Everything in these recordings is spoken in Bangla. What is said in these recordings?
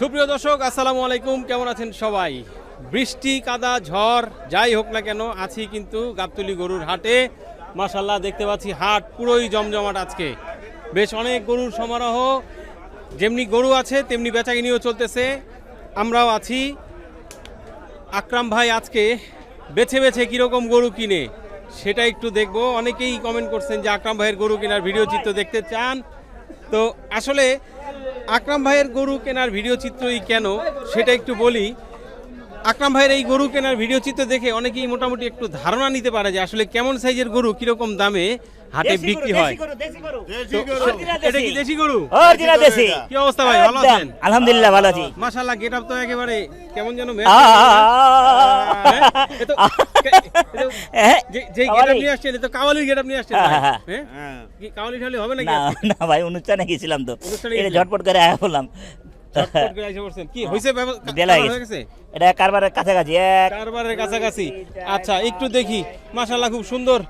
সুপ্রিয় দর্শক, আসসালামু আলাইকুম। কেমন আছেন সবাই? বৃষ্টি, কাদা, ঝড়, যাই হোক না কেন, আছি কিন্তু গাবতলি গরুর হাটে। মাশাল্লাহ দেখতে পাচ্ছি হাট পুরোই জমজমাট আজকে। বেশ অনেক গরুর সমারোহ। যেমনি গরু আছে, তেমনি বেচাকিনিও চলতেছে। আমরাও আছি। আকরাম ভাই আজকে বেছে বেছে কীরকম গরু কিনে, সেটা একটু দেখব। অনেকেই কমেন্ট করছেন যে আকরাম ভাইয়ের গরু কেনার ভিডিও চিত্র দেখতে চান। তো আসলে আকরাম ভাইয়ের গরু কেনার ভিডিও চিত্রই কেন সেটা একটু বলি। আকরাম ভাইয়ের এই গরু কেনার ভিডিও চিত্র দেখে অনেকেই মোটামুটি একটু ধারণা নিতে পারে যে আসলে কেমন সাইজের গরু কীরকম দামে হাটে বিক্রি হয়। এটা কি দেশি। গরু? দেশি কি অবস্থা ভাই ভালো আছেন? আলহামদুলিল্লাহ ভালো আছি। মাশাআল্লাহ গেটআপ তো একেবারে কেমন যেন? যে-? গেটআপ নিয়ে আসছেন তো কাওয়ালির গেটআপ নিয়ে আসছেন হ্যাঁ। হ্যাঁ, হ্যাঁ। কি কাওয়ালি ঠালি হবে নাকি না ভাই অনুষ্ঠানে গেছিলাম তো। এটা ঝটপট করে আয়া বললাম। কি হইছে হয়ে গেছে। গেছে? এটা কারবারের কাছাকাছি কারবারের কাছাকাছি। আচ্ছা একটু দেখি। মাশাআল্লাহ খুব সুন্দর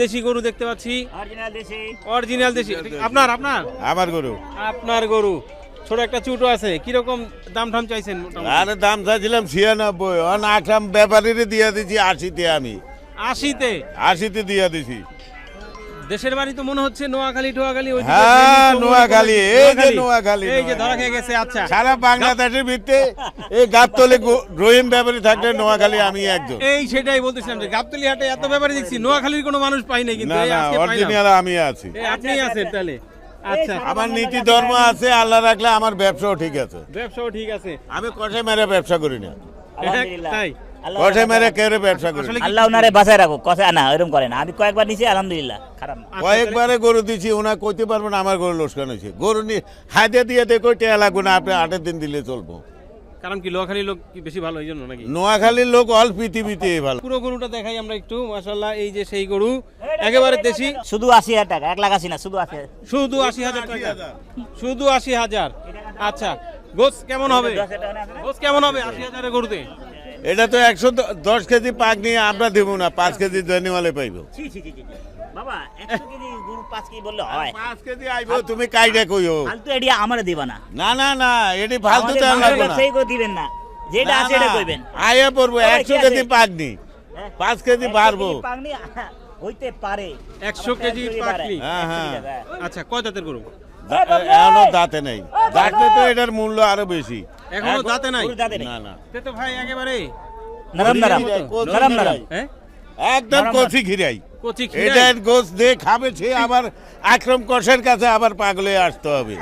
দেশি গরু দেখতে পাচ্ছি। অরিজিনাল দেশি। অরিজিনাল দেশি। আপনার আপনার? আমার গরু। আপনার গরু। ছোট একটা চুটো আছে। কীরকম দাম ঠাম চাইছেন? আরে দাম চাইছিলাম ছিয়ানব্বই। অন আঠাম ব্যাপারীরে দিয়ে দিছি আশিতে আমি। আশিতে? আশিতে দিয়ে দিছি। দেশের বাড়ি তো মনে হচ্ছে নোয়াখালী টোয়াখালী ওই হ্যাঁ, নোয়াখালী, এই যে নোয়াখালী। এই যে ধরা খেয়ে গেছে আচ্ছা। সারা বাংলাদেশের ভিত্তে এই গাবতলে রহিম ব্যাপারী থাকলে নোয়াখালী আমি একজন। এই সেটাই বলতেছিলাম যে গাবতলি হাটে এত ব্যাপারে দেখছি নোয়াখালীর কোনো মানুষ পাই নাই কিন্তু না এই না আজকে পাইলাম। অরিজিনাল আমি আছি। আপনি আছেন তাহলে। আচ্ছা। আমার নীতি ধর্ম আছে আল্লাহ রাখলে আমার ব্যবসাও ঠিক আছে। ব্যবসাও ঠিক আছে। আমি কষে মেরে ব্যবসা করি না। তাই? কষে মেরে কেড়ে ব্যবসা করি আল্লাহ ওনারে বাঁচায় রাখো কথা না এরকম করে না। আমি কয়েকবার নিছি আলহামদুলিল্লাহ খারাপ না। আচ্ছা, কয়েকবারে গরু দিছি ওনা কইতে পারব আমার গরু লোসকান হয়েছে? গরু নিয়ে হাতে দিয়ে দেখো টেয়া লাগবে না আপনি আটের দিন দিলে চলবো। কারণ কি নোয়াখালীর লোক কি বেশি ভালো এই জন্য নাকি? নোয়াখালীর লোক অল পৃথিবীতে ভালো। পুরো গরুটা দেখাই আমরা একটু মাশাল্লাহ এই যে সেই গরু। একেবারে দেশি? শুধু আশি হাজার টাকা এক লাখ আশি না শুধু আশি হাজার। শুধু আশি হাজার টাকা। শুধু আশি হাজার। আচ্ছা গোস কেমন হবে? হাজার? গোস কেমন হবে আশি হাজারের গরুতে? এটা তো একশো দশ কেজি পাক নিয়ে আমরা দেবো না পাঁচ কেজি জেনিমালে পাইবো। ছি, ছি, ছি, ছি, ছি। বাবা একশো কেজি গরু কেজি বললে হয়। কেজি আইবো তুমি কাইডে কইও। ফালতু এডিয়া আমার দিবা না। না না না এটি ফালতু আমাদের লাগবে না। ব্যবসায়ী করে দিবেন না। যেটা আছে এটা কইবেন। আয়া পড়ব ওই একশো কি কেজি আছে? পাক নি। হ্যাঁ? পাঁচ কেজি একশো পাকনি হইতে পারে। একশো কেজি পাকনি হ্যাঁ, হ্যাঁ। আচ্ছা কয় জাতের গরু? এখনও দাঁতে নেই। দাঁতে তো এটার মূল্য আরও বেশি। এখনও দাঁতে নাই? না না। তো ভাই একেবারে নরম নরম। নরম নরম। একদম কচি কচি এটার গোস দিয়ে খাবে সে আবার আক্রম কষের কাছে আবার পাগলে আসতে হবে।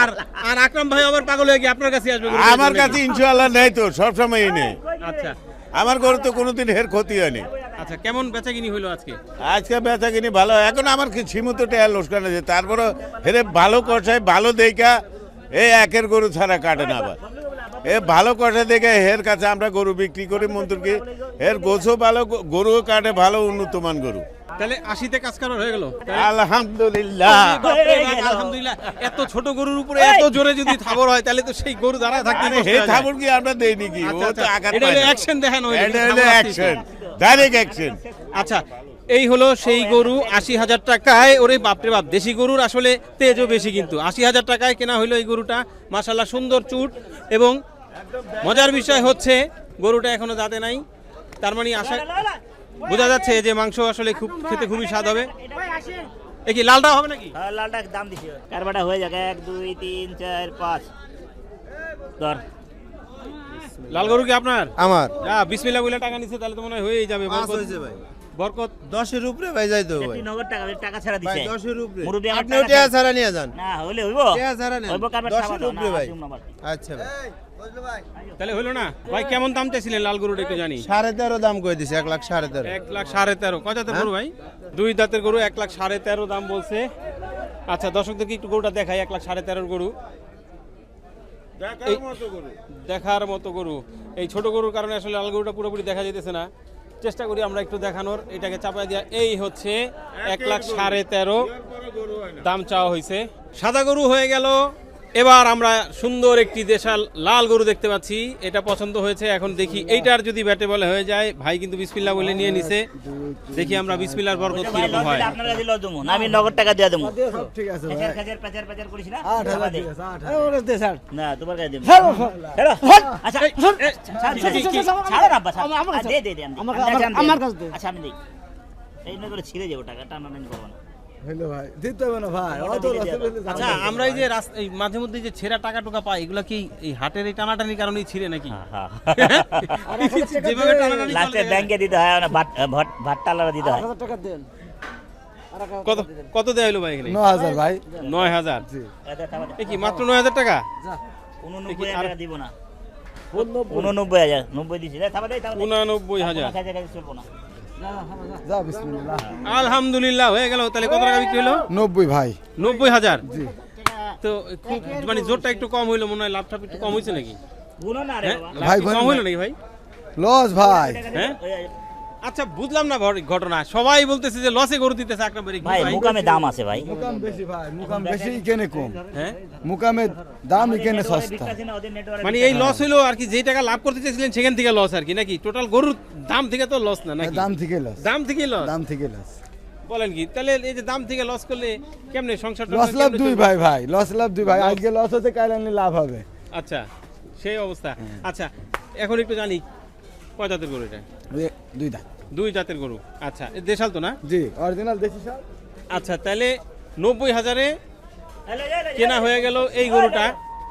আর আর- আকরাম ভাই আবার পাগল হয়ে গিয়ে আপনার কাছে আসবে আমার কাছে ইনশাল্লাহ নেই তো সবসময়ই নেই। আচ্ছা। আমার গরু তো কোনোদিন হের ক্ষতি হয়নি। আচ্ছা কেমন বেচাকিনি হলো আজকে? আজকে বেচা কিনি ভালো। এখন আমার কি সীমিত টেয়ার লোসকান আছে তারপরে হেরে ভালো কষায়, ভালো দেখা এই একের গরু ছাড়া কাটে না আবার। এ ভালো কষা দেখে হের কাছে আমরা গরু বিক্রি করি, মন্ত্রকে। এর গোছও ভালো গরুও কাটে, ভালো উন্নত মান গরু। তাহলে আশিতে কাজ করার হয়ে গেল। আলহামদুলিল্লাহ। আলহামদুলিল্লাহ এত ছোট গরুর উপরে এত জোরে যদি থাবর হয় তাহলে তো সেই গরু দাঁড়ায় থাকতে হে থাপুর কি আমরা দেইনি কি? ও আচ্ছা, তো আচ্ছা। আঘাত এটা হলো না। দেখানো এটা হলো অ্যাকশন ডাইরেক্ট অ্যাকশন আচ্ছা এই হলো সেই গরু আশি হাজার টাকায় ওরে বাপরে বাপ দেশি গরুর আসলে তেজও বেশি কিন্তু। আশি হাজার টাকায় কেনা হইল এই গরুটা। মাসাল্লাহ সুন্দর চুট। এবং মজার বিষয় হচ্ছে গরুটা এখনও দাঁতে নাই। তার মানে আশা বোঝা যাচ্ছে যে মাংস আসলে খুব খেতে খুবই স্বাদ হবে। এ কি লালটা হবে নাকি? হ্যাঁ, লালটা দাম দিছি। কারবাটা হয়ে যাক এক দুই তিন চার পাঁচ। ধর। লাল গরু কি আপনার? আমার। যা বিসমিল্লাহ বলে টাকা নিচ্ছে তাহলে তো মনে হয় হয়েই যাবে পাঁচ হয়েছে ভাই। বরকত দশের উপরে ভাই যাই তো ভাই নগদ টাকা টাকা ছাড়া ভাই দশের উপরে। আপনিও টাকা ছাড়া- নিয়ে যান। না হইলে হইব। টিয়া ছাড়া নেন। হইব কারবার দশের উপরে ভাই। আচ্ছা ভাই। তাহলে হলো না? ভাই কেমন দাম চাইছিলেন লাল গরুটা একটু জানি। সাড়ে তেরো দাম করে দিছে? এক লাখ সাড়ে তেরো। এক লাখ সাড়ে তেরো। কয় জাতের গরু ভাই? দুই দাঁতের গরু এক লাখ সাড়ে তেরো দাম বলছে। আচ্ছা দর্শকদেরকে একটু গরুটা দেখাই এক লাখ সাড়ে তেরোর গরু। দেখার মতো গরু। এই ছোট গরুর কারণে আসলে লাল গরুটা পুরোপুরি দেখা যেতেছে না। চেষ্টা করি আমরা একটু দেখানোর। এটাকে চাপাই দেওয়া এই হচ্ছে এক লাখ সাড়ে তেরো। দাম চাওয়া হয়েছে সাদা গরু হয়ে গেল। এবার আমরা সুন্দর একটি দেশাল লাল গরু দেখতে পাচ্ছি এটা পছন্দ হয়েছে এখন দেখি এইটার যদি ব্যাটে বলে হয়ে যায় ভাই কিন্তু বিসমিল্লা বলে নিয়ে নিছে দেখি আমরা বিসমিল্লার বরকত ভাই কীরকম লস হয় আপনার দেবো না আমি নগদ টাকা দিয়ে দেবো ঠিক আছে খাজার পাচার পাচার করিস না হাজার দে। ঠিক আছে আট হাজার না তোমার কাছে দেবো হেলো। আচ্ছা ছাড়, কি, কি? না, দে, দে, দে, আমার- আমি আমার- কাছে দে। আচ্ছা আমি দিই এই না করে ছিঁড়ে যাব টাকা টানা টানি করব না হইল ভাই। দিতে হবে না ভাই অত দিলে লসে দিয়ে ফেললে দাও। আচ্ছা আমরা এই যে এই মাঝে মধ্যে যে ছেঁড়া টাকা টুকা পাই এগুলা কি এই হাটের এই টানাটানির কারণেই ছিঁড়ে নাকি? হ্যাঁ, যেভাবে টানাটানি লাস্টে ব্যাংকে দিতে হয় না ভাট ভাট ভাট্টালারা দিতে হয়। টাকা দেন। আর এক হাজার কত কত হলো ভাই এখানে? ভাই। নয় হাজার? জি। এ কি মাত্র নয় হাজার টাকা? যা। টাকা দিব না। হাজার নব্বই দিছি। উনানব্বই হাজার। আলহামদুলিল্লাহ হয়ে গেল। তাহলে কত টাকা বিক্রি হলো? নব্বই ভাই। নব্বই হাজার? তো খুব মানে জোরটা একটু কম হইল মনে হয় লাভটা একটু কম হয়েছে নাকি? হ্যাঁ? ভাই, কম হইল নাকি ভাই? লস ভাই। হ্যাঁ? আচ্ছা বুঝলাম না ঘটনা। সবাই বলতেছে যে লসে গরু দিতেছে আকরাম ভাই ভাই? মুকামে দাম আছে ভাই। মুকাম বেশি ভাই মুকাম বেশি কেনে কম। হ্যাঁ? মুকামের দাম কেনে সস্তা। মানে এই লস হলো আর কি যে টাকা লাভ করতে চাইছিলেন সেখান থেকে লস আর কি নাকি? টোটাল গরুর দাম থেকে তো লস না নাকি? দাম থেকে লস দাম থেকে লস দাম থেকে লস বলেন কি তাহলে এই যে দাম থেকে লস করলে কেমনে সংসার লস লাভ দুই ভাই ভাই লস লাভ দুই ভাই। আজকে লস হতে কাল আনলে লাভ হবে। আচ্ছা সেই অবস্থা। আচ্ছা এখন একটু জানি কয় জাতের গরু এটা? দুই দুই জাতের গরু। আচ্ছা দেশাল তো না? জি অরিজিনাল দেশি আচ্ছা তাহলে নব্বই হাজারে কেনা হয়ে গেল এই গরুটা।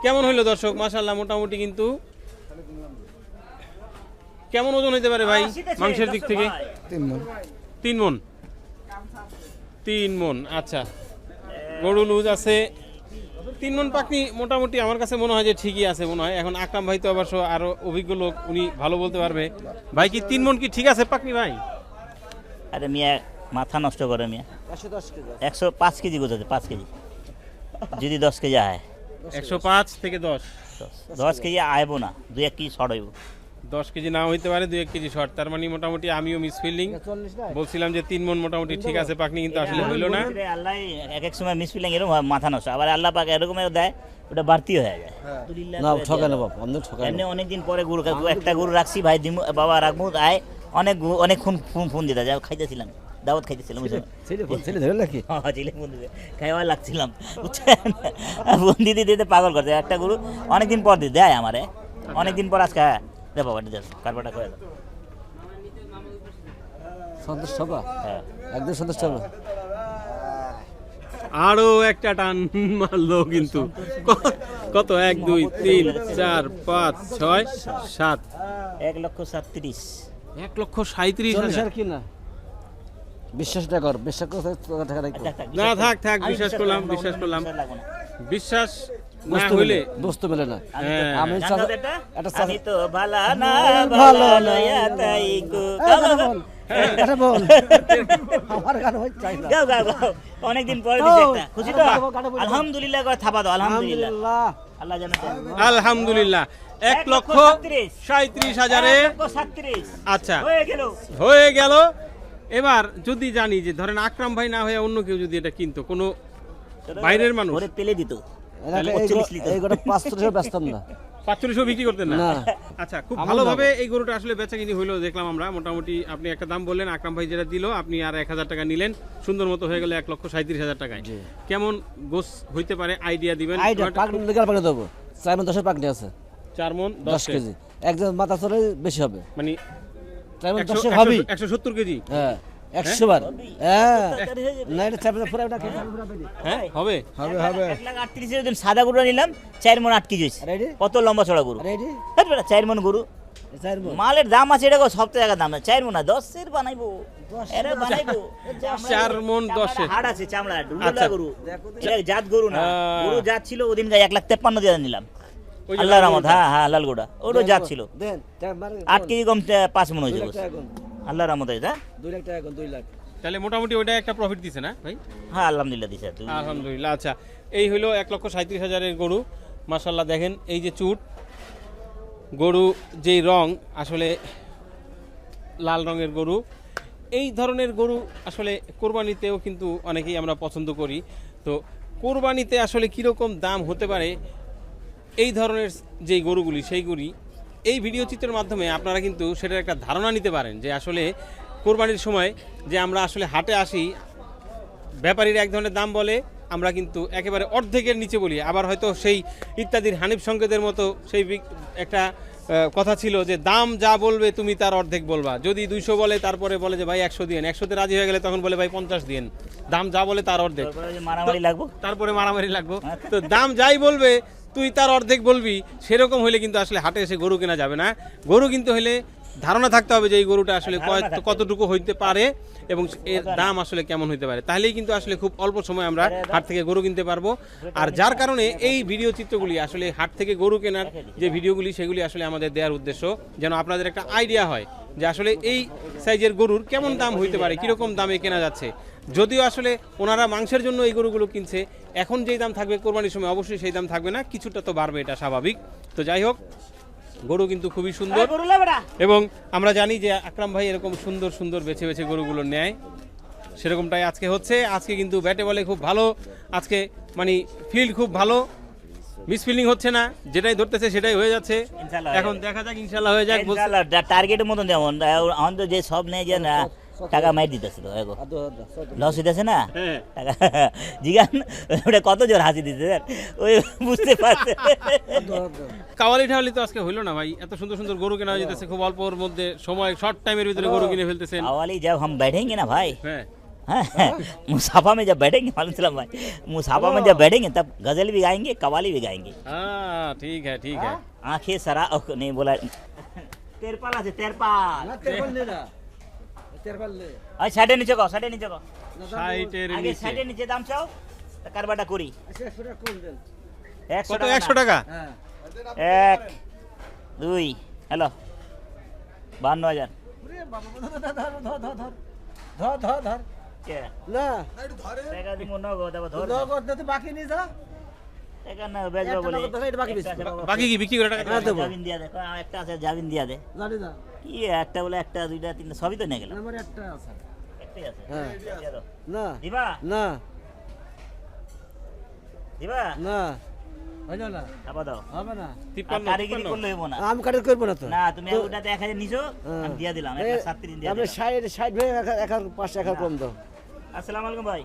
কেমন হইল দর্শক? মাশাল্লাহ মোটামুটি কিন্তু কেমন ওজন হইতে পারে ভাই মাংসের দিক থেকে? তিন মন। তিন মন? তিন মন আচ্ছা। গরু লুজ আছে তিন নন পাকনি মোটামুটি আমার কাছে মনে হয় যে ঠিকই আছে মনে হয়। এখন আকরাম ভাই তো অবশ্য আরও অভিজ্ঞ লোক উনি ভালো বলতে পারবে। ভাই কি তিন মন কি ঠিক আছে পাকনি ভাই? আরে মিয়া মাথা নষ্ট করে মিয়া। একশো দশ কেজি একশো পাঁচ কেজি গোজাতে পাঁচ কেজি। যদি দশ কেজি আয়। একশো পাঁচ থেকে দশ। দশ কেজি আয়ব না দু এক কেজি শর্ট হইব দশ কেজি নাও হইতে পারে দুই এক কেজি শর্ট। তার মানে মোটামুটি আমিও মিস ফিল্ডিং বলছিলাম যে তিন মন মোটামুটি ঠিক আছে পাকনি কিন্তু আসলে হইল না। আল্লাহ এক এক সময় মিস ফিলিং এরকম মাথা নষ্ট। আবার আল্লাহ পাক এরকম দেয় ওটা বাড়তি হয়ে যায়। না ঠকায় না বাপ অন্ধ ঠকায় এমনি অনেকদিন পরে গরু একটা গরু রাখছি ভাই দিমু বাবা রাখব আয়। অনেক অনেক খুন ফোন ফোন দিতে যায় খাইতেছিলাম। দাওয়াত খাইতেছিলাম বুঝছ? ছেলে ছেলে ধরে নাকি? হ্যাঁ ছেলে ফোন দিতে। খাইওয়া লাগছিলাম বুঝছেন? ফোন দিতে দিতে পাগল করছে। একটা গরু অনেকদিন পর দিয়ে দেয় আমারে। অনেকদিন পর আজকে হ্যাঁ। দে বাবা দে কারবারটা করে দাও সন্তুষ্ট হবা? হ্যাঁ। একদম সন্তুষ্ট হবা? আরও একটা টান মারলো কিন্তু। কত? এক দুই তিন চার পাঁচ ছয় সাত। এক লক্ষ সাতত্রিশ। এক লক্ষ সাঁত্রিশ হাজার। আর কি না বিশ্বাসটা কর বিশ্বাস না, থাক, থাক, বিশ্বাস করলাম, বিশ্বাস করলাম। বিশ্বাস বস্তু হইলে বস্তু মেলে না। আমি তো-। আমি জানো চাচা- এটা? আমি তো ভালা না ভালো ভালো লয়া তাই গো। এই গাও, গান গাও, বল এটা বল। আমার গান হয় চাই না। গাও, গাও, গাও। অনেকদিন পরে দিছে একটা। খুশি তো? গাও, গাও, গাও, গাও। আলহামদুলিল্লাহ করে থাপা দাও আলহামদুলিল্লাহ। আলহামদুলিল্লাহ। আল্লাহ জানে আলহামদুলিল্লাহ। এক লক্ষ সাঁত্রিশ। হাজারে আচ্ছা। হয়ে গেল। হয়ে গেল। এবার যদি জানি যে ধরেন আকরাম ভাই না হয়ে অন্য কেউ যদি এটা কিনতো কোনো বাইরের মানুষ? ওরে পেলে দিত। এই পঁচিশ গো- লিটার। এই গোটা পাঁচশো টাকা না। পাঁচচল্লিশও বিক্রি করতেন না? না। আচ্ছা খুব ভালোভাবে এই গরুটা আসলে বেচা কিনি হইল দেখলাম আমরা। মোটামুটি আপনি একটা দাম বললেন আকরাম ভাই যেটা দিল আপনি আর এক হাজার টাকা নিলেন। সুন্দর মতো হয়ে গেল এক লক্ষ সাঁত্রিশ হাজার টাকায়। কেমন গোস হইতে পারে? আইডিয়া দিবেন। দেবো। চার মন দশের পাকনি আছে। চার মন দশ কেজি। একজন মাথা চলে বেশি হবে। মানে চার মন একশো সত্তর কেজি। হ্যাঁ। একশো বার? হ্যাঁ। না এটা পুরো এটা হ্যাঁ হবে। হবে হবে। এক লাখ আটত্রিশের দিন সাদা গরু নিলাম চার মন আট কেজি কত লম্বা চড়া গরু? রেডি হ্যাঁ বেটা, চার মন গরু। মালের দাম আছে এটা সব টাকা দাম না চার মন না দশের বানাইবো। এরা বানাইবো। চার মন দশের। হাড় আছে চামড়া আচ্ছা। ডুলা গরু এটা জাত গরু না। গরু জাত ছিল ওদিন এক লাখ তেপ্পান্ন দিয়ে নিলাম আল্লাহ লাল রহমত হ্যাঁ হ্যাঁ লাল গোড়া ওটা জাত ছিল। আট কেজি কম পাঁচ মন দুই হয়েছে লাখ বস। টাকা গুণ আল্লাহ রহমত হ্যাঁ? দুই লাখ টাকা দুই লাখ। তাহলে মোটামুটি ওটা একটা প্রফিট দিছে না ভাই? হ্যাঁ আলহামদুলিল্লাহ দিছে আলহামদুলিল্লাহ আচ্ছা। এই হলো এক লক্ষ সাঁত্রিশ হাজারের গরু। মাসাল্লাহ দেখেন এই যে চুট। গরু যেই রং আসলে লাল রঙের গরু। এই ধরনের গরু আসলে কোরবানিতেও কিন্তু অনেকেই আমরা পছন্দ করি। তো কোরবানিতে আসলে কীরকম দাম হতে পারে? এই ধরনের যে গরুগুলি সেইগুলি এই ভিডিও চিত্রের মাধ্যমে আপনারা কিন্তু সেটার একটা ধারণা নিতে পারেন যে আসলে কোরবানির সময় যে আমরা আসলে হাটে আসি ব্যাপারীরা এক ধরনের দাম বলে আমরা কিন্তু একেবারে অর্ধেকের নিচে বলি। আবার হয়তো সেই ইত্যাদির হানিফ সংকেতের মতো সেই একটা কথা ছিল যে দাম যা বলবে তুমি তার অর্ধেক বলবা। যদি দুইশো বলে তারপরে বলে যে ভাই একশো দিন একশোতে রাজি হয়ে গেলে তখন বলে ভাই পঞ্চাশ দিন দাম যা বলে তার অর্ধেক। মারামারি লাগবো? তারপরে মারামারি লাগবো। তো দাম যাই বলবে তুই তার অর্ধেক বলবি সেরকম হলে কিন্তু আসলে হাটে এসে গরু কেনা যাবে না। গরু কিন্তু হলে ধারণা থাকতে হবে যে এই গরুটা আসলে কতটুকু হইতে পারে এবং এর দাম আসলে কেমন হইতে পারে। তাহলেই কিন্তু আসলে খুব অল্প সময় আমরা হাট থেকে গরু কিনতে পারব। আর যার কারণে এই ভিডিও চিত্রগুলি আসলে হাট থেকে গরু কেনার যে ভিডিওগুলি সেগুলি আসলে আমাদের দেওয়ার উদ্দেশ্য যেন আপনাদের একটা আইডিয়া হয় যে আসলে এই সাইজের গরুর কেমন দাম হইতে পারে কীরকম দামে কেনা যাচ্ছে। যদিও আসলে ওনারা মাংসের জন্য এই গরুগুলো কিনছে এখন যেই দাম থাকবে কোরবানির সময় অবশ্যই সেই দাম থাকবে না কিছুটা তো বাড়বে এটা স্বাভাবিক। তো যাই হোক গরু কিন্তু খুবই সুন্দর। এবং আমরা জানি যে আকরাম ভাই এরকম সুন্দর সুন্দর বেছে বেছে গরুগুলো নেয়। সেরকমটাই আজকে হচ্ছে। আজকে কিন্তু ব্যাটে বলে খুব ভালো। আজকে মানে ফিল্ড খুব ভালো। মিস ফিল্ডিং হচ্ছে না। যেটাই ধরতেছে সেটাই হয়ে যাচ্ছে। এখন দেখা যাক ইনশাল্লাহ হয়ে যাক। টার্গেটের মতন যেমন। আমাদের যে সব নেই যে না টাকা মাই দিতেছিল এগো লস হইতেছে না হ্যাঁ টাকা জিগান ওটা কত জোর হাসি দিতে স্যার ওই বুঝতে পারছে কাওয়ালি ঠাওয়ালি তো আজকে হইলো না ভাই এত সুন্দর সুন্দর গরু কেনা হয়ে যেতেছে খুব অল্পর মধ্যে সময় শর্ট টাইমের ভিতরে গরু কিনে ফেলতেছেন अवाली जब हम बैठेंगे ना भाई হ্যাঁ हाँ, मुसाफा में जब बैठेंगे मालूम चला भाई मुसाफा में जब बैठेंगे तब गजल भी गाएंगे कवाली भी गाएंगे हाँ ठीक है ठीक है आंखें सरा ओह, नहीं बोला तेरपाल আছে তেরপাল ওই সাইডে নিচে কো সাইডে নিচে কো ষাটের আগে নিচে। সাইডে নিচে দাম চাও তা কারবাটা করি। একশো কত টাকা একশো। টাকা? এক দুই হ্যালো বান্ন হাজার। কে? না। টাকা দিব নগদ ধর নগদ না তো বাকি নিয়ে যা। না এটা বাকি কি বিক্রি করে টাকা হ্যাঁ, দেবো। জামিন দিয়া দে একটা আছে জামিন দিয়া দে। জানি না। কি একটা বলে একটা দুইটা তিনটা সবই তো নিয়ে গেলাম। আমার একটা আছে। একটাই আছে। হ্যাঁ। না। দিবা? না। দিবা? না। হইল না। চাপা দাও। হবে না। কারিগরি করলে হইব না। আম করব না তো। না তুমি ওটা নিছো? হ্যাঁ। আমি দিয়া দিলাম একটা দিয়া আপনি হাজার কম দাও। আসসালামু আলাইকুম ভাই।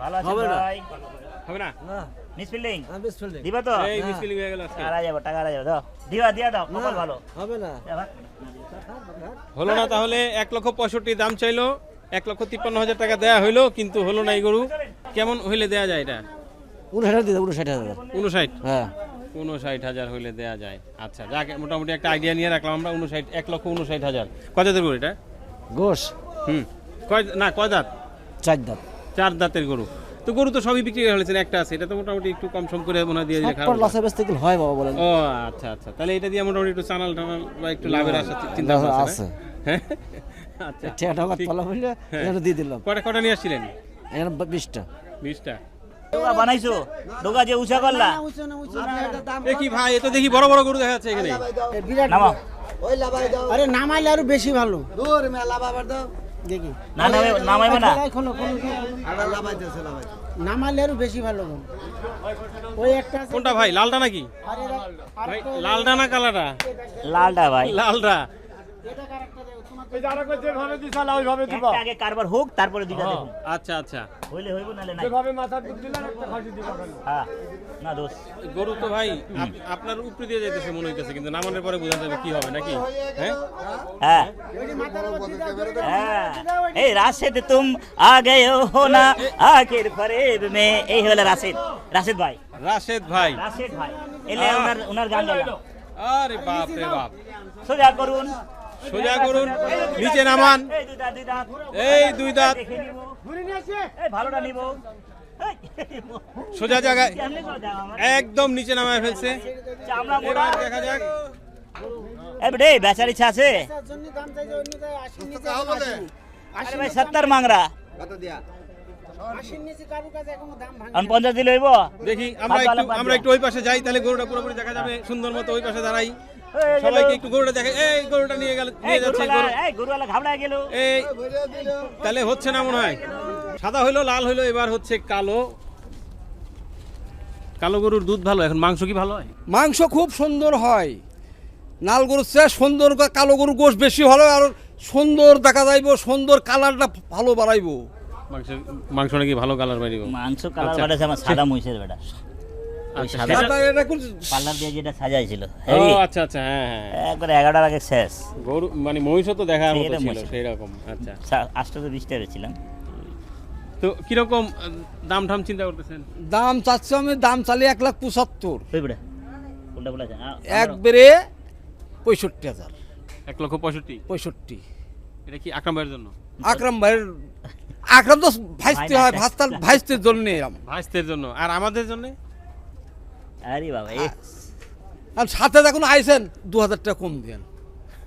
ভালো আছেন ভাই? হবে না? না। মিস ফিল্ডিং আমি দিবা তো? এই হ্যাঁ। মিসফিলিং হয়ে গেল আজকে। যাব টাকা যাব দাও দিবা দিয়া দাও কপাল ভালো। হবে না। হলো না তাহলে এক লক্ষ পঁয়ষট্টি দাম চাইলো এক লক্ষ তিপ্পান্ন হাজার টাকা দেয়া হইল কিন্তু হলো না এই গরু। কেমন হইলে দেয়া যায় এটা? উনষাট হাজার দিতে উনষাট হাজার। উনষাট? হ্যাঁ। উনষাট হাজার হইলে দেয়া যায়। আচ্ছা যাক মোটামুটি একটা আইডিয়া নিয়ে রাখলাম আমরা উনষাট এক লক্ষ উনষাট হাজার। কয় দাঁতের গরু এটা? গোস হুম। কয় না কয় দাঁত? চার দাঁত। চার দাঁতের গরু। তো গরু তো সবই বিক্রি হয়ে ফেলেছেন একটা আছে। এটা তো মোটামুটি একটু কম সম করে মনে দিয়ে হবে না। লসে বেচতে গেলে হয় বাবা বলেন। ও আচ্ছা আচ্ছা। তাহলে এটা দিয়ে মোটামুটি একটু চানাল টানাল বা একটু লাভের আশা চিন্তা আছে? হ্যাঁ? আচ্ছা। ঠিকা। টাকা তলা হইলে এখানে দিয়ে দিলাম। কটা কটা নিয়ে আসছিলেন? এখানে বিশটা। বিশটা। ডোকা বানাইছো? ডোকা যে উঁচা করলা? এ কি ভাই এ তো দেখি বড় বড় গরু দেখা যাচ্ছে এখানে। নামো আরে নামাইলে আরও বেশি ভালো। দূর মেলা বাবার দাও। দেখি না নামাইবে না। নামাইলে আরও বেশি ভালো ওই একটা কোনটা ভাই লালটা নাকি? লালটা না কালাটা লালটা ভাই। লালটা। কারেক্টটা দেখো তোমার একটা আগে কারবার হোক তারপরে দুইটা দেখুন। আচ্ছা আচ্ছা। হইলে হইব নালে নাই। হ্যাঁ না দোষ। গরু তো ভাই আপনার উপরে দিয়ে যাইতেছে মনে হইতেছে কিন্তু নামানোর পরে বোঝা যাবে কি হবে নাকি? হ্যাঁ? হ্যাঁ। হ্যাঁ। এই রাশেদ তুম আ গয়ে হো না আখির ফরেব মে। এই হলো রাশেদ। রাশেদ ভাই। রাশেদ ভাই। রাশেদ ভাই। এলে ওনার ওনার গান গাইলাম আরে বাপ রে বাপ। সোজা করুন। সোজা করুন নিচে নামান। এই দুই দাঁত। ভালোটা নিব। সোজা জায়গায়? একদম নিচে নামায় ফেলছে। দেখা যাক। বেচার ইচ্ছা আছে। আরে ভাই সত্তর মাংরা। পঞ্চাশ দিলে দেখি আমরা একটু আমরা একটু ওই পাশে যাই তাহলে গরুটা পুরোপুরি দেখা যাবে। সুন্দর মতো ওই পাশে দাঁড়াই। সবাইকে একটু গরুটা দেখে। এই গরুটা নিয়ে গেল নিয়ে যাচ্ছে গরুওয়ালা গরু। এই গরুওয়ালা ঘাবড়া গেল। এই তাহলে হচ্ছে না মনে হয়? সাদা হইল লাল হইল এবার হচ্ছে কালো। কালো গরুর দুধ ভালো এখন মাংস কি ভালো হয়? মাংস খুব সুন্দর হয়। লাল গরুর চেয়ে সুন্দর কালো গরুর গোশ বেশি ভালো আর সুন্দর দেখা যাইব সুন্দর কালারটা ভালো বাড়াইবো। মাংস মাংস নাকি ভালো কালার বাইরিব মাংস কালার আচ্ছা। বাড়াছে আমার সাদা মহিষের বেটা। পার্লার দিয়ে যেটা সাজাইছিল ও আচ্ছা আচ্ছা হ্যাঁ হ্যাঁ একবার এগারোটার আগে শেষ। গরু মানে মহিষও তো দেখার মতো ছিল সেই রকম আচ্ছা। বিশটা বেছিলাম তো কীরকম দাম ঠাম চিন্তা করতেছেন? দাম চাচ্ছি আমি দাম চালি এক লাখ পঁচাত্তর। একবারে পঁয়ষট্টি হাজার। এক লক্ষ পঁয়ষট্টি? পঁয়ষট্টি। এটা কি আকরাম ভাইয়ের জন্য? আকরাম ভাইয়ের আকরাম তো ভাইস্তে হয় ভাস্তার ভাইস্তের জন্য ভাইস্তের জন্য। আর আমাদের জন্য? আরে বাবা আর সাথে যখন আইসেন দু হাজার টাকা কম দেন।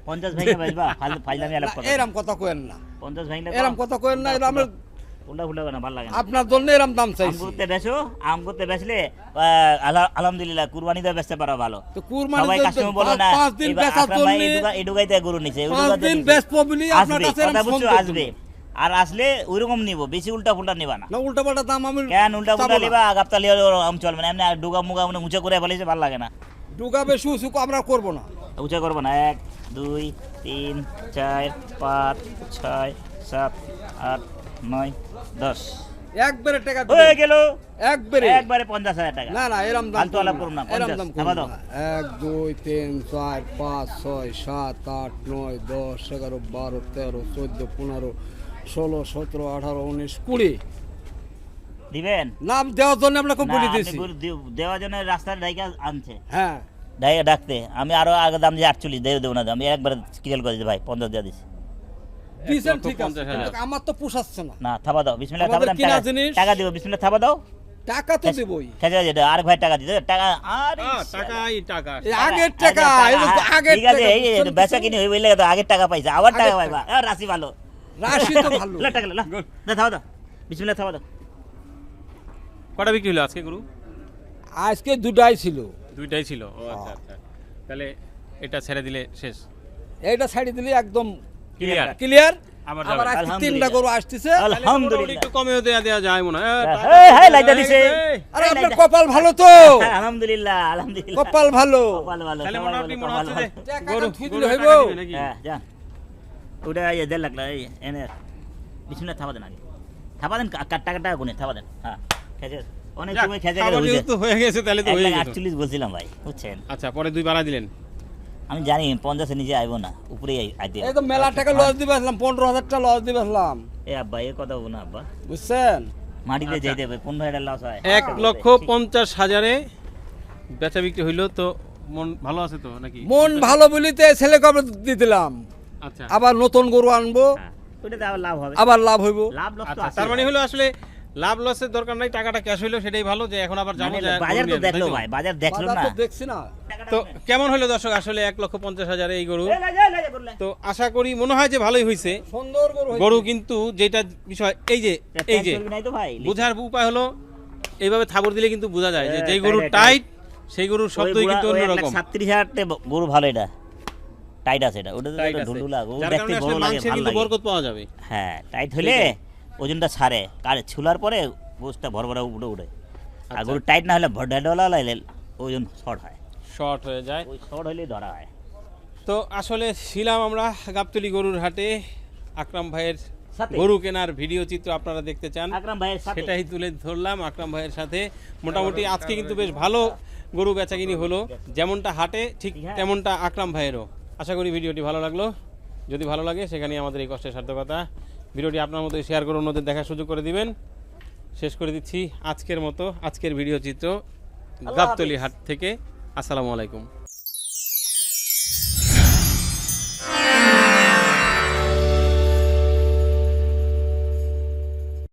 পঞ্চাশ বাজবা ফাইলামি আলাপ এরম কথা না। পঞ্চাশ এরম কথা না এরম আমরা উল্টা ফুল্টা না ভালো লাগে আপনার জন্য এরম দাম আম করতে বেচো আম করতে বেচলে আলহামদুলিল্লাহ কুরবানি দিয়ে বেচতে পারো ভালো। তো কুরবানি সবাই কাস্টমার বলো না পাঁচ দিন বেচার আকরাম এই ডুগাইতে গরু নিছে পাঁচ দিন নিছে। বেচবো বলি আপনার কাছে আসবে। আর আসলে ওইরকম নিব বেশি উল্টা ফুল্টা নিবা না। উল্টা পাল্টা দাম আমি কেন উল্টা ফুল্টা। নিবা? গাবতালি আম চলবে না এমনি ডুগা মুগা মানে উঁচা করে ফেলেছে ভালো লাগে না। ডুগা বেশি উঁচু আমরা করব না। উঁচা করব না এক দুই তিন চার পাঁচ ছয় সাত আট নয় দশ। একবারে টাকা হয়ে গেল। একবারে। একবারে পঞ্চাশ হাজার টাকা। না না এরম দাম ফালতু আলাপ করুন না, এরম দাম। এক দুই তিন চার পাঁচ ছয় সাত আট নয় দশ এগারো বারো তেরো চোদ্দ পনেরো ষোলো সতেরো আঠারো উনিশ কুড়ি। দিবেন? নাম দেওয়ার জন্য আমরা খুব বলে দিয়েছি দেওয়ার জন্য রাস্তার ডাইকা আনছে। হ্যাঁ। ডাইকা ডাকতে। আমি আরও আগে দাম দিয়ে আটচল্লিশ দেবো দেবো না আমি একবার ক্লিয়ার করে ভাই পঞ্চাশ দিয়ে দিচ্ছি ঠিক আছে। আমার তো পোষাচ্ছে না। না থাবা দাও। বিসমিল্লাহ থাবা দাও টাকা- জিনিস। টাকা দিব বিসমিল্লাহ থাবা দাও। টাকা তো দেবই। খেঁচা যেটা আর ভাই টাকা দিতে টাকা আর টাকাই টাকা। এই আগের টাকা এই যে আগের ঠিক আছে এই বেচা? কিনে আগের টাকা পাইছে। আবার টাকা পাইবা। রাশি ভালো। রাশি তো ভালো। লা, টাকা লা, লা। না থাবা বিসমিল্লাহ থাবা দাও কটা বিক্রি হলো আজকে গরু? আজকে দুটাই ছিল। দুইটাই ছিল। ও আচ্ছা আচ্ছা। তাহলে এটা ছেড়ে দিলে শেষ। এইটা ছাড়ি দিলে একদম ক্লিয়ার ক্লিয়ার আবার আবার আজকে আলহামদুলিল্লাহ। তিনটা গরু আসতেছে। আলহামদুলিল্লাহ। একটু কমেও দেয়া দেয়া যায় মনে হয়। এই, হাই, লাইটটা দিছে। আরে আপনার কপাল ভালো তো? আলহামদুলিল্লাহ আলহামদুলিল্লাহ। কপাল ভালো। কপাল ভালো তাহলে মোটামুটি মনে হচ্ছে যে ভালো। টাকা গরু থুই গরু দিলে টাকা হইবো? হ্যাঁ যা ওটা ইয়ে দেড় লাখ এই এনে বিসমিল্লাহ থাবা দেন আগে থাবা দেন কা- টাকা টাকা গুনে থাবা দেন হ্যাঁ খেজে অনেক সময় খেজে হয়ে গেছে তাহলে তো হয়ে গেছে। আটচল্লিশ বলছিলাম ভাই বুঝছেন? আচ্ছা পরে দুই বাড়া দিলেন। আমি জানি পঞ্চাশের নিচে আইবো না উপরেই আই- আইতে এই তো মেলা টাকা লস দিবে আসলাম পনেরো হাজার টাকা লস দিবে আসলাম। এ আব্বা এ কথা বলো না আব্বা। বুঝছেন? মাটিতে যাইতে হবে পনেরো হাজার লস হয়। এক লক্ষ পঞ্চাশ হাজারে বেচা বিক্রি হইল তো মন ভালো আছে তো নাকি? মন ভালো বলিতে ছেলেকে আমরা দিয়ে দিলাম। আচ্ছা আবার নতুন গরু আনব। হ্যাঁ, আবার লাভ হবে। আবার লাভ হইব। লাভ লস তো আচ্ছা তার মানে হলো আসলে লাভ লসের দরকার নাই টাকাটা ক্যাশ হইল সেটাই ভালো যে এখন আবার যাব মানে বাজার তো দেখল ভাই বাজার দেখল না। তো দেখছি না। তো কেমন হলো দর্শক আসলে এক লক্ষ পঞ্চাশ হাজারে এই গরু। তো আশা করি মনে হয় যে ভালোই হয়েছে সুন্দর গরু হইছে। গরু কিন্তু যেটা বিষয় এই যে এই যে বোঝার উপায় হলো এইভাবে থাবর দিলে কিন্তু বোঝা যায় যে হ্যাঁ, যেই গরু টাইট সেই গরুর শব্দই কিন্তু অন্যরকম। সাতত্রিশ হাজার গরু ভালো এটা। টাইট আছে এটা। ওটা আছে। ঢুলঢুলা যার দেখতে বড় লাগে ভালো লাগে। বরকত পাওয়া যাবে। হ্যাঁ টাইট হলে ওজনটা ছাড়ে। কার ছুলার পরে গোসটা ভর ভরা উঠে উঠে আর আচ্ছা। গরু টাইট না হলে ভর ঢেডলা লাইলে ওজন শর্ট হয়। শর্ট হয়ে যায়। ওই শর্ট হলেই ধরা হয়। তো আসলে ছিলাম আমরা গাবতলি গরুর হাটে। আকরাম ভাইয়ের গরু কেনার ভিডিও চিত্র আপনারা দেখতে চান। আকরাম ভাইয়ের সাথে। সেটাই তুলে ধরলাম আকরাম ভাইয়ের সাথে। মোটামুটি আজকে কিন্তু বেশ ভালো গরু বেচাকিনি হলো। যেমনটা হাটে ঠিক হ্যাঁ। তেমনটা আকরাম ভাইয়েরও। আশা করি ভিডিওটি ভালো লাগল। যদি ভালো লাগে সেখানেই আমাদের এই কষ্টের সার্থকতা। ভিডিওটি আপনার মতো শেয়ার করে অন্যদের দেখার সুযোগ করে দিবেন। শেষ করে দিচ্ছি আজকের মতো আজকের ভিডিও চিত্র গাবতলি হাট থেকে। আসসালামু আলাইকুম।